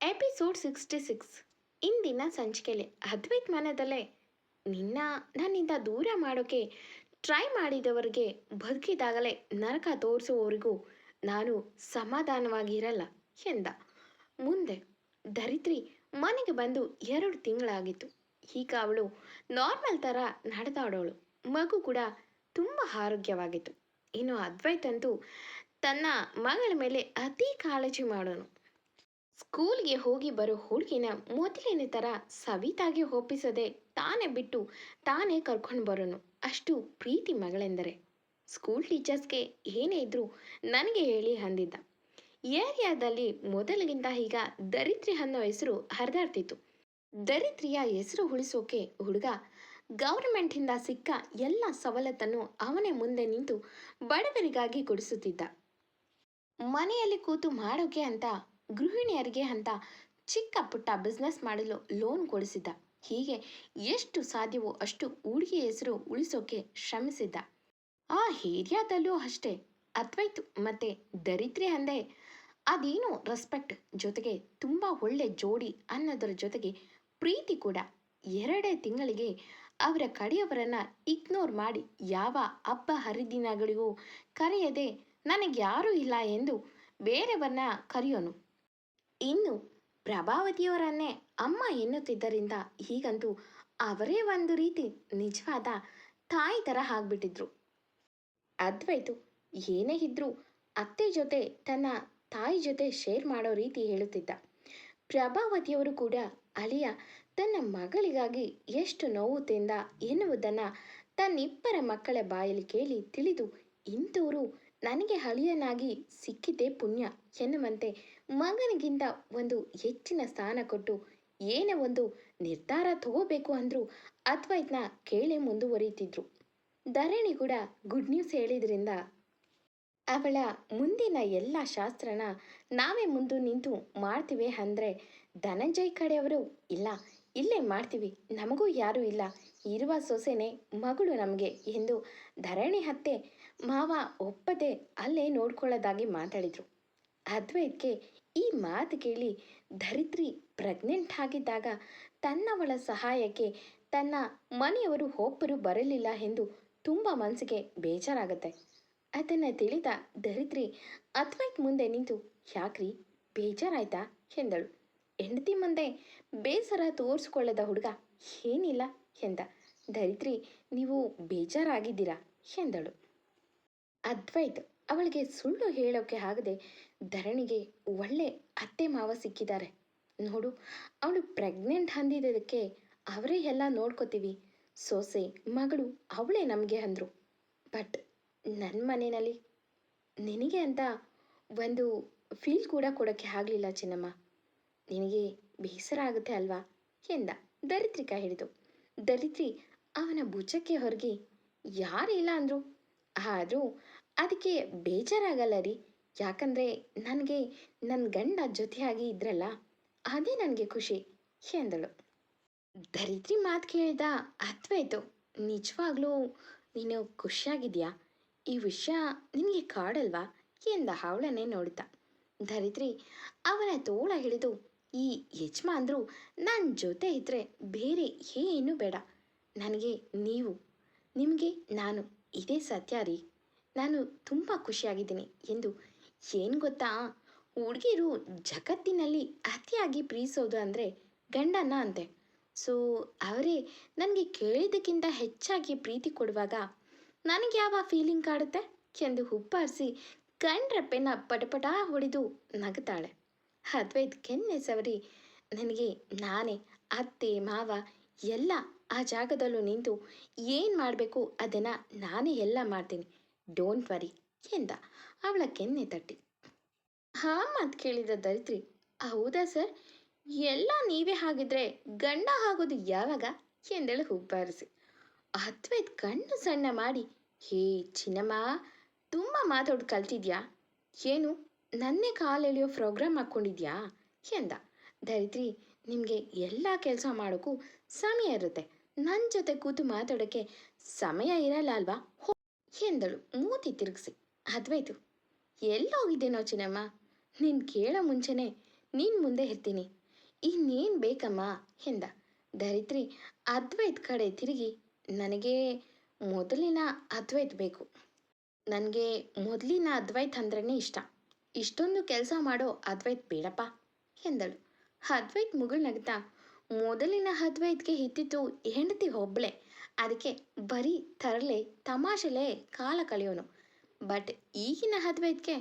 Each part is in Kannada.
ಎಪಿಸೋಡ್ ಸಿಕ್ಸ್ಟಿ ಸಿಕ್ಸ್ ಇಂದಿನ ಸಂಚಿಕೆಯಲ್ಲಿ ಅದ್ವೈತ್ ಮನದಲ್ಲೇ ನಿನ್ನ ನನ್ನಿಂದ ದೂರ ಮಾಡೋಕೆ ಟ್ರೈ ಮಾಡಿದವರಿಗೆ ಬದುಕಿದಾಗಲೇ ನರಕ ತೋರಿಸುವವರಿಗೂ ನಾನು ಸಮಾಧಾನವಾಗಿರಲ್ಲ ಎಂದ. ಮುಂದೆ ಧರಿತ್ರಿ ಮನೆಗೆ ಬಂದು ಎರಡು ತಿಂಗಳಾಗಿತ್ತು. ಈಗ ಅವಳು ನಾರ್ಮಲ್ ಥರ ನಡೆದಾಡೋಳು. ಮಗು ಕೂಡ ತುಂಬ ಆರೋಗ್ಯವಾಗಿತ್ತು. ಇನ್ನು ಅದ್ವೈತಂತೂ ತನ್ನ ಮಗಳ ಮೇಲೆ ಅತಿ ಕಾಳಜಿ ಮಾಡೋನು. ಸ್ಕೂಲ್ಗೆ ಹೋಗಿ ಬರೋ ಹುಡುಗಿನ ಮೊದಲಿನ ಥರ ಸವಿತಾಗೆ ಒಪ್ಪಿಸದೆ ತಾನೇ ಬಿಟ್ಟು ತಾನೇ ಕರ್ಕೊಂಡು ಬರೋನು. ಅಷ್ಟು ಪ್ರೀತಿ ಮಗಳೆಂದರೆ. ಸ್ಕೂಲ್ ಟೀಚರ್ಸ್ಗೆ ಏನೇ ಇದ್ರೂ ನನಗೆ ಹೇಳಿ ಅಂದಿದ್ದ. ಏರಿಯಾದಲ್ಲಿ ಮೊದಲಿಗಿಂತ ಈಗ ದರಿದ್ರಿ ಅನ್ನೋ ಹೆಸರು ಹರಿದಾಡ್ತಿತ್ತು. ದರಿದ್ರಿಯ ಹೆಸರು ಉಳಿಸೋಕೆ ಹುಡುಗ ಗೌರ್ಮೆಂಟಿಂದ ಸಿಕ್ಕ ಎಲ್ಲ ಸವಲತ್ತನ್ನು ಅವನೇ ಮುಂದೆ ನಿಂತು ಬಡವರಿಗಾಗಿ ಕೊಡಿಸುತ್ತಿದ್ದ. ಮನೆಯಲ್ಲಿ ಕೂತು ಮಾಡೋಕೆ ಅಂತ ಗೃಹಿಣಿಯರಿಗೆ ಅಂತ ಚಿಕ್ಕ ಪುಟ್ಟ ಬಿಸ್ನೆಸ್ ಮಾಡಲು ಲೋನ್ ಕೊಡಿಸಿದ್ದ. ಹೀಗೆ ಎಷ್ಟು ಸಾಧ್ಯವೋ ಅಷ್ಟು ಹೂಡಿಕೆ ಹೆಸರು ಉಳಿಸೋಕೆ ಶ್ರಮಿಸಿದ್ದ. ಆ ಏರಿಯಾದಲ್ಲೂ ಅಷ್ಟೇ, ಅದ್ವೈತು ಮತ್ತೆ ದರಿದ್ರೆ ಅಂದೆ. ಅದೇನು ರೆಸ್ಪೆಕ್ಟ್ ಜೊತೆಗೆ ತುಂಬ ಒಳ್ಳೆ ಜೋಡಿ ಅನ್ನೋದರ ಜೊತೆಗೆ ಪ್ರೀತಿ ಕೂಡ ಎರಡೇ ತಿಂಗಳಿಗೆ ಅವರ ಕಡೆಯವರನ್ನ ಇಗ್ನೋರ್ ಮಾಡಿ ಯಾವ ಹಬ್ಬ ಹರಿದಿನಗಳಿಗೂ ಕರೆಯದೆ ನನಗೆ ಯಾರೂ ಇಲ್ಲ ಎಂದು ಬೇರೆಯವರನ್ನ ಕರೆಯೋನು. ಇನ್ನು ಪ್ರಭಾವತಿಯವರನ್ನೇ ಅಮ್ಮ ಎನ್ನುತ್ತಿದ್ದರಿಂದ ಹೀಗಂತೂ ಅವರೇ ಒಂದು ರೀತಿ ನಿಜವಾದ ತಾಯಿ ಥರ ಆಗ್ಬಿಟ್ಟಿದ್ರು. ಅದ್ವೈತು, ಏನೇ ಇದ್ರೂ ಅತ್ತೆ ಜೊತೆ ತನ್ನ ತಾಯಿ ಜೊತೆ ಶೇರ್ ಮಾಡೋ ರೀತಿ ಹೇಳುತ್ತಿದ್ದ. ಪ್ರಭಾವತಿಯವರು ಕೂಡ ಅಳಿಯ ತನ್ನ ಮಗಳಿಗಾಗಿ ಎಷ್ಟು ನೋವು ತಿಂದ ಎನ್ನುವುದನ್ನು ತನ್ನಿಬ್ಬರ ಮಕ್ಕಳ ಬಾಯಲ್ಲಿ ಕೇಳಿ ತಿಳಿದು ಇಂಥವರು ನನಗೆ ಅಳಿಯನಾಗಿ ಸಿಕ್ಕಿದ್ದೇ ಪುಣ್ಯ ಎನ್ನುವಂತೆ ಮಗನಿಗಿಂತ ಒಂದು ಹೆಚ್ಚಿನ ಸ್ಥಾನ ಕೊಟ್ಟು ಏನೇ ಒಂದು ನಿರ್ಧಾರ ತಗೋಬೇಕು ಅಂದರೂ ಅದ್ವೈತ್ನ ಕೇಳಿ ಮುಂದುವರಿಯುತ್ತಿದ್ರು ಧರಣಿ ಕೂಡ ಗುಡ್ ನ್ಯೂಸ್ ಹೇಳಿದ್ರಿಂದ ಅವಳ ಮುಂದಿನ ಎಲ್ಲ ಶಾಸ್ತ್ರನ ನಾವೇ ಮುಂದೆ ನಿಂತು ಮಾಡ್ತೀವಿ ಅಂದರೆ ಧನಂಜಯ್ ಕಡೆಯವರು ಇಲ್ಲ, ಇಲ್ಲೇ ಮಾಡ್ತೀವಿ, ನಮಗೂ ಯಾರೂ ಇಲ್ಲ, ಇರುವ ಸೊಸೆನೆ ಮಗಳು ನಮಗೆ ಎಂದು ಧರಣಿ ಹತ್ತೆ ಮಾವ ಒಪ್ಪದೆ ಅಲ್ಲೇ ನೋಡ್ಕೊಳ್ಳೋದಾಗಿ ಮಾತಾಡಿದರು. ಅದ್ವೈತ್ಗೆ ಈ ಮಾತು ಕೇಳಿ ಧರಿತ್ರಿ ಪ್ರೆಗ್ನೆಂಟ್ ಆಗಿದ್ದಾಗ ತನ್ನವಳ ಸಹಾಯಕ್ಕೆ ತನ್ನ ಮನೆಯವರು ಒಬ್ಬರು ಬರಲಿಲ್ಲ ಎಂದು ತುಂಬ ಮನಸ್ಸಿಗೆ ಬೇಜಾರಾಗುತ್ತೆ. ಅದನ್ನು ತಿಳಿದ ಧರಿತ್ರಿ ಅದ್ವೈತ್ ಮುಂದೆ ನಿಂತು ಯಾಕ್ರಿ? ಬೇಜಾರಾಯ್ತಾ? ಎಂದಳು. ಹೆಂಡತಿ ಮುಂದೆ ಬೇಸರ ತೋರಿಸ್ಕೊಳ್ಳದ ಹುಡುಗ ಏನಿಲ್ಲ ಎಂದ. ಧರಿತ್ರಿ ನೀವು ಬೇಜಾರಾಗಿದ್ದೀರಾ? ಎಂದಳು. ಅದ್ವೈತ್ ಅವಳಿಗೆ ಸುಳ್ಳು ಹೇಳೋಕೆ ಆಗದೆ ಧರಣಿಗೆ ಒಳ್ಳೆ ಅತ್ತೆ ಮಾವ ಸಿಕ್ಕಿದ್ದಾರೆ. ನೋಡು, ಅವಳು ಪ್ರೆಗ್ನೆಂಟ್ ಅಂದಿದ್ದಕ್ಕೆ ಅವರೇ ಎಲ್ಲ ನೋಡ್ಕೋತೀವಿ. ಸೊಸೆ, ಮಗಳು ಅವಳೇ ನಮಗೆ ಅಂದರು. ಬಟ್ ನನ್ನ ಮನೆಯಲ್ಲಿ ನಿನಗೆ ಅಂತ ಒಂದು ಫೀಲ್ ಕೂಡ ಕೊಡೋಕ್ಕೆ ಆಗಲಿಲ್ಲ ಚಿನ್ನಮ್ಮ. ನಿನಗೆ ಬೇಸರ ಆಗುತ್ತೆ ಅಲ್ವಾ? ಎಂದ ದರಿದ್ರಿಕ ಹೇಳಿದು ದರಿತ್ರಿ ಅವನ ಭುಜಕ್ಕೆ ಹೊರಗಿ, ಯಾರಿಲ್ಲ ಅಂದರು. ಆದರೂ ಅದಕ್ಕೆ ಬೇಜಾರಾಗಲ್ಲ ರೀ. ಯಾಕಂದರೆ ನನಗೆ ನನ್ನ ಗಂಡ ಜೊತೆಯಾಗಿ ಇದ್ರಲ್ಲ, ಅದೇ ನನಗೆ ಖುಷಿ, ಎಂದಳು. ದರಿದ್ರಿ ಮಾತು ಕೇಳಿದ ಅದ್ವೈತು ನಿಜವಾಗ್ಲೂ ನೀನು ಖುಷಿಯಾಗಿದೆಯಾ? ಈ ವಿಷಯ ನಿನಗೆ ಕಾಡಲ್ವಾ? ಎಂದ ಅವಳನ್ನೇ ನೋಡ್ತಾ. ಧರಿತ್ರಿ ಅವನ ತೋಳ ಹಿಡಿದು ಈ ಯಜಮಾನ್ರು ನನ್ನ ಜೊತೆ ಇದ್ದರೆ ಬೇರೆ ಏನೂ ಬೇಡ. ನನಗೆ ನೀವು, ನಿಮಗೆ ನಾನು ಇದೇ ಸತ್ಯ ರೀ. ನಾನು ತುಂಬ ಖುಷಿಯಾಗಿದ್ದೀನಿ. ಎಂದು ಏನು ಗೊತ್ತಾ? ಹುಡುಗಿರು ಜಗತ್ತಿನಲ್ಲಿ ಅತಿಯಾಗಿ ಪ್ರೀತಿಸೋದು ಅಂದರೆ ಗಂಡನ ಅಂತೆ. ಸೊ, ಅವರೇ, ನನಗೆ ಕೇಳಿದ್ದಕ್ಕಿಂತ ಹೆಚ್ಚಾಗಿ ಪ್ರೀತಿ ಕೊಡುವಾಗ ನನಗೆ ಯಾವ ಫೀಲಿಂಗ್ ಕಾಡುತ್ತೆ? ಎಂದು ಹುಬ್ಬಾರಿಸಿ ಕಣ್ರೆಪ್ಪೆನ ಪಟಪಟ ಹೊಡೆದು ನಗುತ್ತಾಳೆ ಅದ್ವೈತ್ ಕೆನ್ನೆ ಸವರಿ ನನಗೆ ನಾನೇ, ಅತ್ತೆ, ಮಾವ ಎಲ್ಲ ಆ ಜಾಗದಲ್ಲೂ ನಿಂತು ಏನು ಮಾಡಬೇಕು ಅದನ್ನು ನಾನೇ ಎಲ್ಲ ಮಾಡ್ತೀನಿ. ಡೋಂಟ್ ವರಿ ಎಂದ. ಅವಳ ಕೆನ್ನೆ ತಟ್ಟಿ. ಹಾ ಮಾತು ಕೇಳಿದ ಧರಿತ್ರಿ ಹೌದಾ ಸರ್? ಎಲ್ಲ ನೀವೇ ಹಾಗಿದ್ರೆ ಗಂಡ ಆಗೋದು ಯಾವಾಗ? ಎಂದಳು ಹುಬ್ಬಾರಿಸಿ. ಅದ್ವೈತ್ ಕಣ್ಣು ಸಣ್ಣ ಮಾಡಿ, ಹೇ ಚಿನ್ನಮ್ಮ, ತುಂಬ ಮಾತಾಡೋದು ಕಲ್ತಿದ್ಯಾ? ಏನು, ನನ್ನೇ ಕಾಲೆಳೆಯೋ ಪ್ರೋಗ್ರಾಮ್ ಹಾಕ್ಕೊಂಡಿದ್ಯಾ? ಎಂದ. ಧರಿತ್ರಿ ನಿಮಗೆ ಎಲ್ಲ ಕೆಲಸ ಮಾಡೋಕ್ಕೂ ಸಮಯ ಇರುತ್ತೆ. ನನ್ನ ಜೊತೆ ಕೂತು ಮಾತಾಡೋಕ್ಕೆ ಸಮಯ ಇರಲ್ಲ ಅಲ್ವಾ? ಎಂದಳು. ಮೂತಿ ತಿರುಗಿಸಿ ಅದ್ವೈತು ಎಲ್ಲೋಗಿದ್ದೇನೋ ಚಿನ್ನಮ್ಮ? ನೀನು ಕೇಳೋ ಮುಂಚೆನೇ ನೀನು ಮುಂದೆ ಇರ್ತೀನಿ ಇನ್ನೇನು ಬೇಕಮ್ಮ? ಎಂದ. ಧರಿತ್ರಿ ಅದ್ವೈತ್ ಕಡೆ ತಿರುಗಿ. ನನಗೆ ಮೊದಲಿನ ಅದ್ವೈತ್ ಬೇಕು. ನನಗೆ ಮೊದಲಿನ ಅದ್ವೈತ್ ಅಂದ್ರೇ ಇಷ್ಟ. ಇಷ್ಟೊಂದು ಕೆಲಸ ಮಾಡೋ ಅದ್ವೈತ್ ಬೇಡಪ್ಪ. ಎಂದಳು. ಅದ್ವೈತ್ ಮುಗುಳ್ ನಗ್ತಾ, ಮೊದಲಿನ ಅದ್ವೈತ್ಗೆ ಹಿತ್ತಿತು ಹೆಂಡತಿ ಒಬ್ಬಳೆ ಅದಕ್ಕೆ ಬರೀ ತರಲೆ, ತಮಾಷೆಲೆ ಕಾಲ ಕಳೆಯೋನು. ಬಟ್ ಈಗಿನ ಅದ್ವೈತ್ಗೆ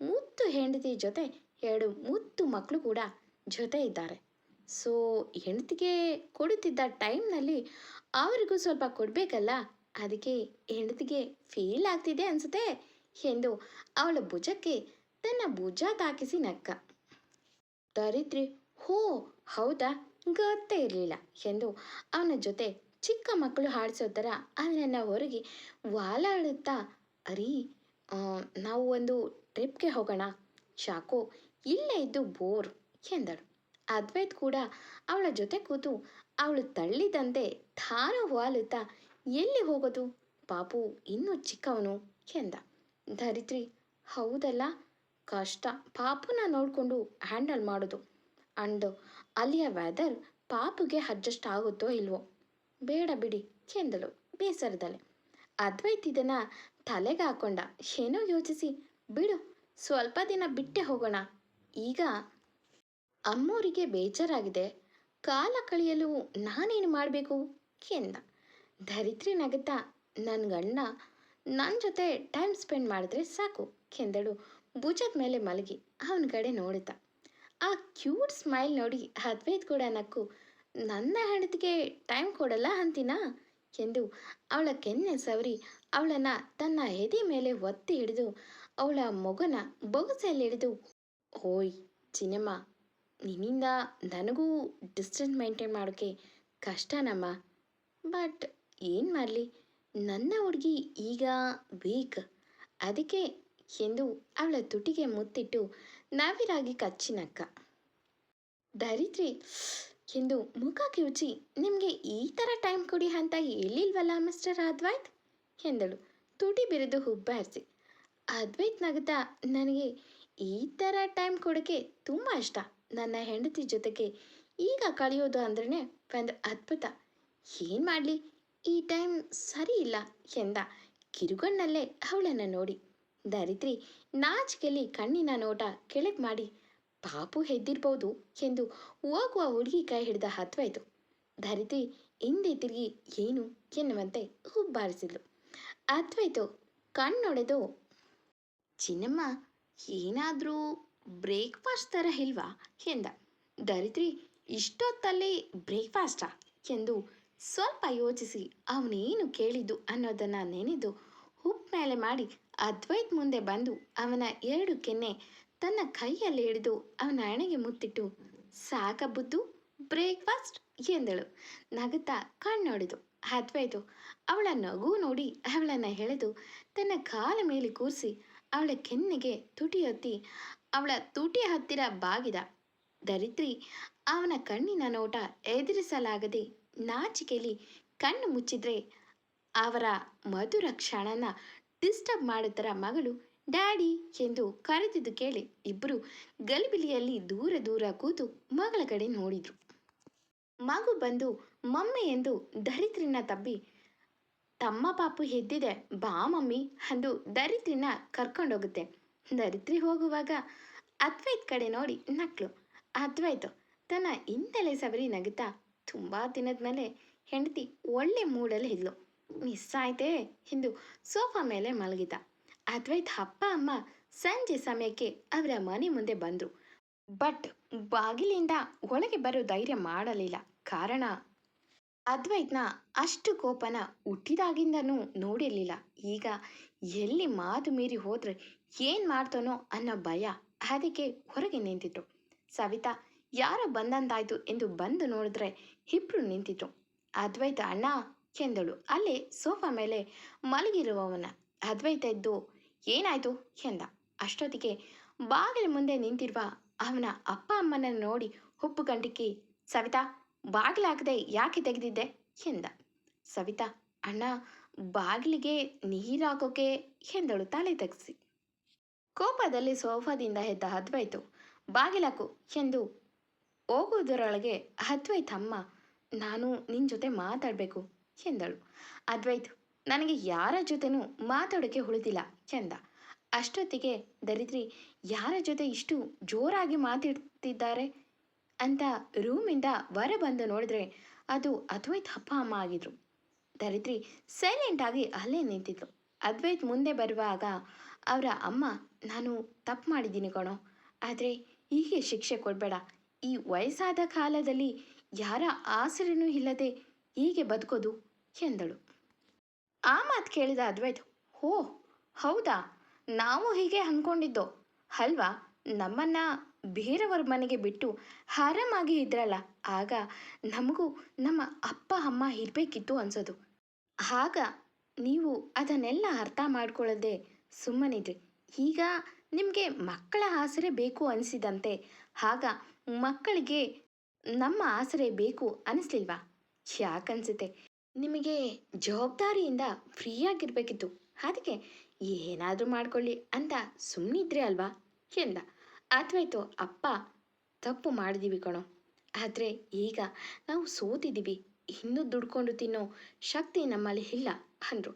ಮುತ್ತು ಹೆಂಡತಿ ಜೊತೆ ಎರಡು ಮುತ್ತು ಮಕ್ಕಳು ಕೂಡ ಜೊತೆ ಇದ್ದಾರೆ. ಸೊ, ಹೆಂಡತಿಗೆ ಕೊಡುತ್ತಿದ್ದ ಟೈಮ್ನಲ್ಲಿ ಅವರಿಗೂ ಸ್ವಲ್ಪ ಕೊಡಬೇಕಲ್ಲ? ಅದಕ್ಕೆ ಹೆಂಡತಿಗೆ ಫೀಲ್ ಆಗ್ತಿದೆ ಅನಿಸುತ್ತೆ ಎಂದು ಅವಳ ಭುಜಕ್ಕೆ ತನ್ನ ಭುಜ ತಾಕಿಸಿ ನಕ್ಕ ದರಿದ್ರಿ, ಹೋ, ಹೌದಾ? ಗೊತ್ತೇ ಇರಲಿಲ್ಲ ಎಂದು ಅವನ ಜೊತೆ ಚಿಕ್ಕ ಮಕ್ಕಳು ಹಾಡಿಸೋ ಥರ. ಅವನನ್ನು ಹೊರಗೆ ವಾಲಾಡುತ್ತಾ ಅರೀ ನಾವು ಒಂದು ಟ್ರಿಪ್ಗೆ ಹೋಗೋಣ. ಶಾಕೋ, ಇಲ್ಲೇ ಇದ್ದು ಬೋರ್, ಎಂದಳು. ಅದ್ವೈತ್ ಕೂಡ ಅವಳ ಜೊತೆ ಕೂತು ಅವಳು ತಳ್ಳಿದಂತೆ ತಾನು ವಾಲುತ್ತಾ, ಎಲ್ಲಿ ಹೋಗೋದು? ಪಾಪು, ಇನ್ನೂ ಚಿಕ್ಕವನು, ಎಂದ. ಧರಿತ್ರಿ, ಹೌದಲ್ಲ, ಕಷ್ಟ. ಪಾಪುನ ನೋಡಿಕೊಂಡು ಹ್ಯಾಂಡಲ್ ಮಾಡೋದು. ಅಂಡ್ ಅಲ್ಲಿಯ ವೆದರ್ ಪಾಪುಗೆ ಅಡ್ಜಸ್ಟ್ ಆಗುತ್ತೋ ಇಲ್ವೋ? ಬೇಡ ಬಿಡಿ ಎಂದಳು ಬೇಸರದಲ್ಲಿ ಅದ್ವೈತ್ ತಲೆಗಾಕೊಂಡ ತಲೆಗೆ ಹಾಕೊಂಡ. ಏನೋ ಯೋಚಿಸಿ. ಬಿಡು, ಸ್ವಲ್ಪ ದಿನ ಬಿಟ್ಟೆ ಹೋಗೋಣ. ಈಗ ಅಮ್ಮೋರಿಗೆ ಬೇಜಾರಾಗಿದೆ. ಕಾಲ ಕಳೆಯಲು ನಾನೇನು ಮಾಡಬೇಕು? ಎಂದ ಧರಿತ್ರಿ ನಗುತ್ತಾ ನನ್ನ ಗಂಡ ನನ್ನ ಜೊತೆ ಟೈಮ್ ಸ್ಪೆಂಡ್ ಮಾಡಿದ್ರೆ ಸಾಕು ಎಂದಳು ಭುಜದ ಮೇಲೆ ಮಲಗಿ ಅವನ ಕಡೆ ನೋಡುತ್ತಾ. ಆ ಕ್ಯೂಟ್ ಸ್ಮೈಲ್ ನೋಡಿ ಅದ್ವೈತ್ ಕೂಡ ನಕ್ಕು ನನ್ನ ಹೆಂಡತಿಗೆ ಟೈಮ್ ಕೊಡಲ್ಲ ಅಂತೀನಾ? ಎಂದು ಅವಳ ಕೆನ್ನೆ ಸವರಿ, ಅವಳನ್ನು ತನ್ನ ಎದೆ ಮೇಲೆ ಒತ್ತಿ ಹಿಡಿದು ಅವಳ ಮಗನ ಬೊಗುಸಲ್ಲಿ ಹಿಡಿದು, ಓಯ್ ಚಿನ್ನಮ್ಮ ನಿನ್ನಿಂದ ನನಗೂ ಡಿಸ್ಟೆನ್ಸ್ ಮೇಂಟೈನ್ ಮಾಡೋಕ್ಕೆ ಕಷ್ಟನಮ್ಮ. ಬಟ್ ಏನು ಮಾಡಲಿ? ನನ್ನ ಹುಡುಗಿ ಈಗ ವೀಕ್ ಅದಕ್ಕೆ ಎಂದು ಅವಳ ತುಟಿಗೆ ಮುತ್ತಿಟ್ಟು ನಾವಿರಾಗಿ ಕಚ್ಚಿ ನಕ್ಕ ಧರಿತ್ರಿ ಎಂದು ಮುಖ ಕಿವುಚಿ, ನಿಮಗೆ ಈ ಥರ ಟೈಮ್ ಕೊಡಿ ಅಂತ ಹೇಳಿಲ್ವಲ್ಲ ಮಿಸ್ಟರ್ ಅದ್ವೈತ್? ಎಂದಳು. ತುಟಿ ಬಿರಿದು ಹುಬ್ಬಾರಿಸಿ. ಅದ್ವೈತ್ ನಗುತ್ತಾ, ನನಗೆ ಈ ಥರ ಟೈಮ್ ಕೊಡೋಕೆ ತುಂಬ ಇಷ್ಟ. ನನ್ನ ಹೆಂಡತಿ ಜೊತೆಗೆ ಈಗ ಕಳೆಯೋದು ಅಂದ್ರೆ ಒಂದು ಅದ್ಭುತ. ಏನು ಮಾಡಲಿ? ಈ ಟೈಮ್ ಸರಿ ಇಲ್ಲ ಎಂದ. ಕಿರುಗಣ್ಣಲ್ಲೇ ಅವಳನ್ನು ನೋಡಿ. ಧರಿತ್ರಿ ನಾಚಿಕೆಯಲ್ಲಿ ಕಣ್ಣಿನ ನೋಟ ಕೆಳಗೆ ಮಾಡಿ. ಪಾಪು ಹೆದ್ದಿರ್ಬೋದು ಎಂದು ಹೋಗುವ ಹುಡುಗಿ ಕೈ ಹಿಡಿದ ಹತ್ವಾಯ್ತು. ಧರಿತ್ರಿ ಹಿಂದೆ ತಿರುಗಿ ಏನು ಎನ್ನುವಂತೆ ಹುಬ್ಬಾರಿಸಿದ್ಲು. ಅದ್ವೈತು ಕಣ್ಣೊಡೆದು, ಚಿನ್ನಮ್ಮ, ಏನಾದರೂ ಬ್ರೇಕ್ಫಾಸ್ಟ್ ಥರ ಇಲ್ವಾ ಎಂದ. ಧರಿತ್ರಿ ಇಷ್ಟೊತ್ತಲ್ಲಿ ಬ್ರೇಕ್ಫಾಸ್ಟಾ ಎಂದು ಸ್ವಲ್ಪ ಯೋಚಿಸಿ ಅವನೇನು ಕೇಳಿದ್ದು ಅನ್ನೋದನ್ನು ನೆನೆದು ಉಪ್ಪು ಮೇಲೆ ಮಾಡಿ ಅದ್ವೈತ್ ಮುಂದೆ ಬಂದು ಅವನ ಎರಡು ಕೆನ್ನೆ ತನ್ನ ಕೈಯಲ್ಲಿ ಹಿಡಿದು ಅವನ ಹಣೆಗೆ ಮುತ್ತಿಟ್ಟು, ಸಾಕ ಬುದ್ದು, ಬ್ರೇಕ್ಫಾಸ್ಟ್ ಎಂದಳು. ನಗುತ್ತಾ ಕಣ್ಣೊಡೆದು ಅದ್ವೈತು ಅವಳ ನಗು ನೋಡಿ ಅವಳನ್ನು ಎಳೆದು ತನ್ನ ಕಾಲ ಮೇಲೆ ಕೂರಿಸಿ ಅವಳ ಕೆನ್ನೆಗೆ ತುಟಿ ಹೊತ್ತಿ ಅವಳ ತುಟಿ ಹತ್ತಿರ ಬಾಗಿದ. ದರಿದ್ರಿ, ಅವನ ಕಣ್ಣಿನ ನೋಟ ಎದುರಿಸಲಾಗದೆ ನಾಚಿಕೆಯಲ್ಲಿ ಕಣ್ಣು ಮುಚ್ಚಿದ್ರೆ ಅವರ ಮಧುರ ಕ್ಷಣನ ಡಿಸ್ಟರ್ಬ್ ಮಾಡುತ್ತರ ಮಗಳು ಡ್ಯಾಡಿ ಎಂದು ಕರೆದಿದ್ದು ಕೇಳಿ ಇಬ್ಬರು ಗಲಿಬಿಲಿಯಲ್ಲಿ ದೂರ ದೂರ ಕೂತು ಮಗಳ ಕಡೆ ನೋಡಿದ್ರು. ಮಗು ಬಂದು ಮಮ್ಮಿ ಎಂದು ದರಿದ್ರಿನ ತಬ್ಬಿ, ತಮ್ಮ ಪಾಪು ಎದ್ದಿದೆ, ಬಾ ಮಮ್ಮಿ ಅಂದು ದರಿದ್ರಿನ ಕರ್ಕೊಂಡೋಗುತ್ತೆ. ದರಿದ್ರಿ ಹೋಗುವಾಗ ಅದ್ವೈತ್ ಕಡೆ ನೋಡಿ ನಕ್ಲು. ಅದ್ವೈತು ತನ್ನ ಹಿಂದೆಲೆ ಸವರಿ ನಗುತ್ತಾ ತುಂಬ ದಿನದ ಮೇಲೆ ಹೆಂಡತಿ ಒಳ್ಳೆ ಮೂಡಲ್ಲಿ ಇದ್ಲು. ಮಿಸ್ ಆಯ್ತೇ ಎಂದು ಸೋಫಾ ಮೇಲೆ ಮಲಗಿದ ಅದ್ವೈತ್ ಅಪ್ಪ, ಅಮ್ಮ ಸಂಜೆ ಸಮಯಕ್ಕೆ ಅವರ ಮನೆ ಮುಂದೆ ಬಂದರು. ಬಟ್ ಬಾಗಿಲಿಂದ ಒಳಗೆ ಬರೋ ಧೈರ್ಯ ಮಾಡಲಿಲ್ಲ. ಕಾರಣ? ಅದ್ವೈತ್ನ ಅಷ್ಟು ಕೋಪನ ಹುಟ್ಟಿದಾಗಿಂದನೂ ನೋಡಿರಲಿಲ್ಲ. ಈಗ ಎಲ್ಲಿ ಮಾತು ಮೀರಿ ಹೋದ್ರೆ ಏನು ಮಾಡ್ತಾನೋ ಅನ್ನೋ ಭಯ ಅದಕ್ಕೆ ಹೊರಗೆ ನಿಂತಿತ್ತು ಸವಿತಾ, ಯಾರೋ ಬಂದಂತಾಯ್ತು ಎಂದು ಬಂದು ನೋಡಿದ್ರೆ ಇಬ್ರು ನಿಂತಿತ್ತು ಅದ್ವೈತ ಅಣ್ಣ ಎಂದಳು. ಅಲ್ಲಿ ಸೋಫಾ ಮೇಲೆ ಮಲಗಿರುವವನ. ಅದ್ವೈತ ಎದ್ದು ಏನಾಯ್ತು ಎಂದ. ಅಷ್ಟೊತ್ತಿಗೆ ಬಾಗಿಲ ಮುಂದೆ ನಿಂತಿರುವ ಅವನ ಅಪ್ಪ ಅಮ್ಮನನ್ನು ನೋಡಿ ಹುಪ್ಪು ಗಂಟಿಕ್ಕಿ ಸವಿತಾ, ಬಾಗಿಲು ಹಾಕದೆ ಯಾಕೆ ತೆಗೆದಿದ್ದೆ? ಎಂದ. ಸವಿತಾ, ಅಣ್ಣ, ಬಾಗಿಲಿಗೆ ನೀರಾಕೋಕೆ ಎಂದಳು ತಲೆ ತೆಗೆಸಿ. ಕೋಪದಲ್ಲಿ ಸೋಫಾದಿಂದ ಎದ್ದ ಅದ್ವೈತು ಬಾಗಿಲಾಕು ಎಂದು ಹೋಗುವುದರೊಳಗೆ ಅದ್ವೈತ್ ಅಮ್ಮ ನಾನು ನಿನ್ನ ಜೊತೆ ಮಾತಾಡಬೇಕು, ಎಂದಳು. ಅದ್ವೈತ್ ನನಗೆ ಯಾರ ಜೊತೆನೂ ಮಾತಾಡೋಕ್ಕೆ ಉಳಿದಿಲ್ಲ ಚಂದ. ಅಷ್ಟೊತ್ತಿಗೆ ದರಿದ್ರಿ, ಯಾರ ಜೊತೆ ಇಷ್ಟು ಜೋರಾಗಿ ಮಾತಾಡ್ತಿದ್ದಾರೆ ಅಂತ ರೂಮಿಂದ ಹೊರ ಬಂದು ನೋಡಿದ್ರೆ ಅದು ಅದ್ವೈತ್ ಅಪ್ಪ ಅಮ್ಮ ಆಗಿದ್ರು. ದರಿದ್ರಿ ಸೈಲೆಂಟಾಗಿ ಅಲ್ಲೇ ನಿಂತಿದ್ರು. ಅದ್ವೈತ್ ಮುಂದೆ ಬರುವಾಗ ಅವರ ಅಮ್ಮ, ನಾನು ತಪ್ಪು ಮಾಡಿದ್ದೀನಿ ಕಣೋ, ಆದರೆ ಹೀಗೆ ಶಿಕ್ಷೆ ಕೊಡಬೇಡ. ಈ ವಯಸ್ಸಾದ ಕಾಲದಲ್ಲಿ ಯಾರ ಆಸರೆನೂ ಇಲ್ಲದೆ ಹೀಗೆ ಬದುಕೋದು, ಎಂದಳು. ಆ ಮಾತು ಕೇಳಿದ ಅದ್ವೈತ್ ಓ ಹೌದಾ? ನಾವು ಹೀಗೆ ಅಂದ್ಕೊಂಡಿದ್ದೋ ಅಲ್ವಾ? ನಮ್ಮನ್ನ ಬೇರೆಯವ್ರ ಮನೆಗೆ ಬಿಟ್ಟು ಆರಾಮಾಗಿ ಇದ್ರಲ್ಲ. ಆಗ ನಮಗೂ ನಮ್ಮ ಅಪ್ಪ, ಅಮ್ಮ ಇರಬೇಕಿತ್ತು ಅನ್ಸೋದು. ಆಗ ನೀವು ಅದನ್ನೆಲ್ಲ ಅರ್ಥ ಮಾಡ್ಕೊಳ್ಳದೆ ಸುಮ್ಮನಿದ್ರಿ. ಈಗ ನಿಮಗೆ ಮಕ್ಕಳ ಆಸರೆ ಬೇಕು ಅನಿಸಿದಂತೆ, ಆಗ ಮಕ್ಕಳಿಗೆ ನಮ್ಮ ಆಸರೆ ಬೇಕು ಅನಿಸ್ಲಿಲ್ವಾ? ಯಾಕನ್ಸುತ್ತೆ? ನಿಮಗೆ ಜವಾಬ್ದಾರಿಯಿಂದ ಫ್ರೀಯಾಗಿರ್ಬೇಕಿತ್ತು. ಅದಕ್ಕೆ ಏನಾದರೂ ಮಾಡ್ಕೊಳ್ಳಿ ಅಂತ ಸುಮ್ಮನಿದ್ರೆ ಅಲ್ವಾ? ಎಂದ. ಅದ್ವೈತು ಅಪ್ಪ, ತಪ್ಪು ಮಾಡಿದೀವಿ ಕಣೋ. ಆದರೆ ಈಗ ನಾವು ಸೋತಿದ್ದೀವಿ ಇನ್ನೂ ದುಡ್ಕೊಂಡು ತಿನ್ನೋ ಶಕ್ತಿ ನಮ್ಮಲ್ಲಿ ಇಲ್ಲ, ಅಂದರು.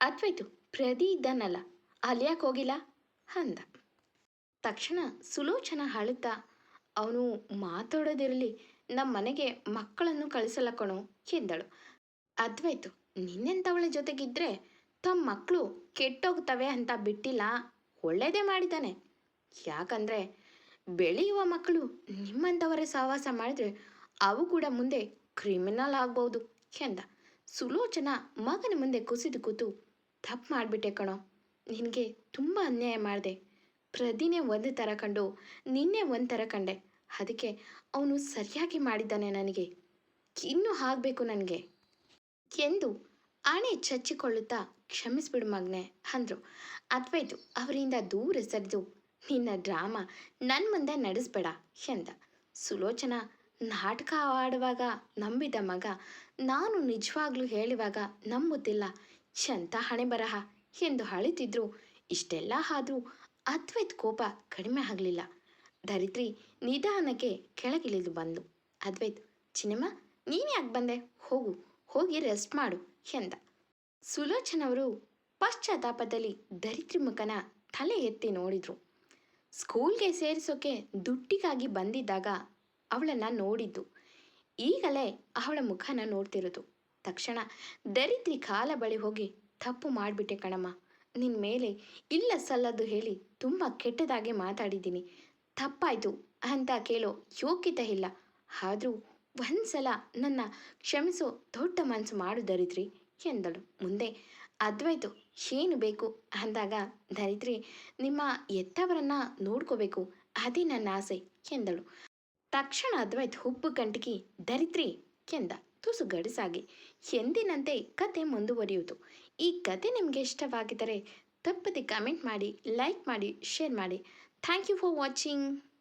ಅದ್ವೈತು ಪ್ರದಿ ಇದ್ದಾನಲ್ಲ, ಅಲ್ಲಿ ಹೋಗಿಲ್ಲ? ಅಂದ. ತಕ್ಷಣ ಸುಲೋಚನ ಅಳುತ್ತಾ, ಅವನು ಮಾತಾಡೋದಿರಲಿ ನಮ್ಮ ಮನೆಗೆ ಮಕ್ಕಳನ್ನು ಕಳಿಸಲ್ಲ ಕಣೋ, ಎಂದಳು. ಅದ್ವೈತು ನಿನ್ನೆಂಥವಳ ಜೊತೆಗಿದ್ರೆ ತಮ್ಮ ಮಕ್ಕಳು ಕೆಟ್ಟೋಗ್ತವೆ ಅಂತ ಬಿಟ್ಟಿಲ್ಲ, ಒಳ್ಳೇದೇ ಮಾಡಿದ್ದಾನೆ. ಯಾಕಂದರೆ ಬೆಳೆಯುವ ಮಕ್ಕಳು ನಿಮ್ಮಂಥವರೇ ಸಹವಾಸ ಮಾಡಿದ್ರೆ ಅವು ಕೂಡ ಮುಂದೆ ಕ್ರಿಮಿನಲ್ ಆಗ್ಬೋದು ಎಂದ. ಸುಲೋಚನ ಮಗನ ಮುಂದೆ ಕುಸಿದು ಕೂತು, ತಪ್ಪು ಮಾಡಿಬಿಟ್ಟೆ ಕಣೋ, ನಿನಗೆ ತುಂಬ ಅನ್ಯಾಯ ಮಾಡಿದೆ. ಪ್ರದಿನೇ ಒಂದು ಥರ ಕಂಡು ನಿನ್ನೆ ಒಂದು ಥರ ಕಂಡೆ. ಅದಕ್ಕೆ ಅವನು ಸರಿಯಾಗಿ ಮಾಡಿದ್ದಾನೆ ನನಗೆ. ಇನ್ನೂ ಆಗಬೇಕು ನನಗೆ. ಎಂದು ಆಣೆ ಚಚ್ಚಿಕೊಳ್ಳುತ್ತಾ ಕ್ಷಮಿಸ್ಬಿಡು ಮಗ್ನೆ ಅಂದರು. ಅದ್ವೈತು, ಅವರಿಂದ ದೂರ ಸರಿದು, ನಿನ್ನ ಡ್ರಾಮಾ ನನ್ನ ಮುಂದೆ ನಡೆಸ್ಬೇಡ ಎಂದ. ಸುಲೋಚನ, ನಾಟಕ ಆಡುವಾಗ ನಂಬಿದ ಮಗ, ನಾನು ನಿಜವಾಗ್ಲೂ ಹೇಳುವಾಗ ನಂಬುತ್ತಿಲ್ಲ ಎಂಥ ಹಣೆ ಬರಹ ಎಂದು ಅಳಿತಿದ್ರು. ಇಷ್ಟೆಲ್ಲ ಆದರೂ ಅದ್ವೈತ್ ಕೋಪ ಕಡಿಮೆ ಆಗಲಿಲ್ಲ. ಧರಿತ್ರಿ ನಿಧಾನಕ್ಕೆ ಕೆಳಗಿಳಿದು ಬಂದು, ಅದ್ವೈತ್, ಚಿನ್ನಮ್ಮ, ನೀನು ಯಾಕೆ ಬಂದೆ? ಹೋಗು. ಹೋಗಿ ರೆಸ್ಟ್ ಮಾಡು ಎಂದ. ಸುಲೋಚನವರು ಪಶ್ಚಾತ್ತಾಪದಲ್ಲಿ ದರಿದ್ರಿ ಮುಖನ ತಲೆ ಎತ್ತಿ ನೋಡಿದ್ರು. ಸ್ಕೂಲ್ಗೆ ಸೇರಿಸೋಕೆ ದುಡ್ಡಿಗಾಗಿ ಬಂದಿದ್ದಾಗ ಅವಳನ್ನು ನೋಡಿದ್ದು. ಈಗಲೇ ಅವಳ ಮುಖನ ನೋಡ್ತಿರೋದು. ತಕ್ಷಣ ದರಿದ್ರಿ ಕಾಲ ಬಳಿ ಹೋಗಿ, ತಪ್ಪು ಮಾಡಿಬಿಟ್ಟೆ ಕಣಮ್ಮ. ನಿನ್ನ ಮೇಲೆ ಇಲ್ಲ ಸಲ್ಲದು ಹೇಳಿ ತುಂಬ ಕೆಟ್ಟದಾಗಿ ಮಾತಾಡಿದ್ದೀನಿ. ತಪ್ಪಾಯಿತು ಅಂತ ಕೇಳೋ ಯೋಗ್ಯತೆ ಇಲ್ಲ. ಆದರೂ ಒಂದ್ಸಲ ನನ್ನ ಕ್ಷಮಿಸೋ, ದೊಡ್ಡ ಮನಸ್ಸು ಮಾಡು ದರಿದ್ರಿ ಎಂದಳು. ಮುಂದೆ ಅದ್ವೈತು ಏನು ಬೇಕು? ಅಂದಾಗ ಧರಿತ್ರಿ ನಿಮ್ಮ ಎತ್ತವರನ್ನ ನೋಡ್ಕೋಬೇಕು, ಅದೇ ನನ್ನ ಆಸೆ, ಎಂದಳು. ತಕ್ಷಣ ಅದ್ವೈತ್ ಹುಬ್ಬು ಗಂಟಿಗೆ ಧರಿತ್ರಿ ಎಂದ. ತುಸು ಗಡಸಾಗಿ, ಎಂದಿನಂತೆ ಕತೆ ಮುಂದುವರಿಯುವುದು. ಈ ಕತೆ ನಿಮಗೆ ಇಷ್ಟವಾಗಿದ್ದರೆ, ತಪ್ಪದೆ ಕಮೆಂಟ್ ಮಾಡಿ, ಲೈಕ್ ಮಾಡಿ, ಶೇರ್ ಮಾಡಿ. Thank you for watching.